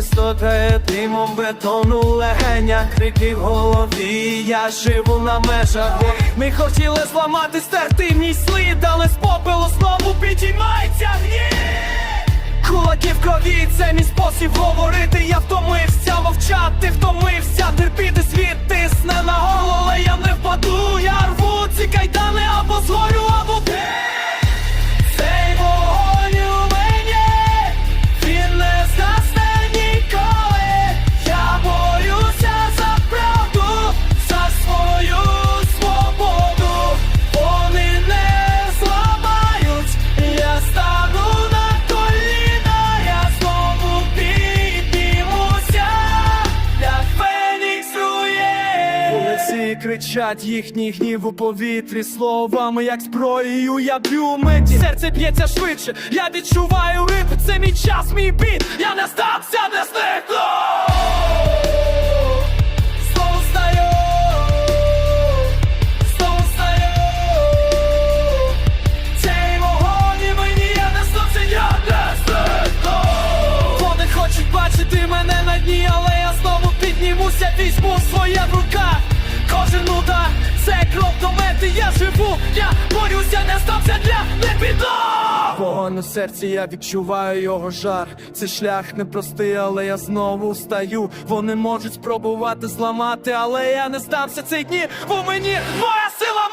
Викликає димом бетону легеня, крики в голові, я живу на межах. Ми хотіли зламати стерти мій слід, але з попелу знову підіймається гнів Кулаки в крові, це мій спосіб говорити. Я втомився мовчати, втомився терпіти світ кричать їхній гнів у повітрі словами, як зброєю я б'ю миті. Серце б'ється швидше, я відчуваю ритм, це мій час, мій біт, я не здамся, не зникну Знову стаю, знову стаю Цей вогонь мені я не здамся, я не зникну Вони хочуть бачити мене на дні, але я знову піднімуся, візьму своє в руках це крок до мети, я живу, я борюся, не стався для не піду Вогонь у серці, я відчуваю його жар. Це шлях непростий, але я знову встаю. Вони можуть спробувати зламати, але я не здамся цей дні, бо мені моя сила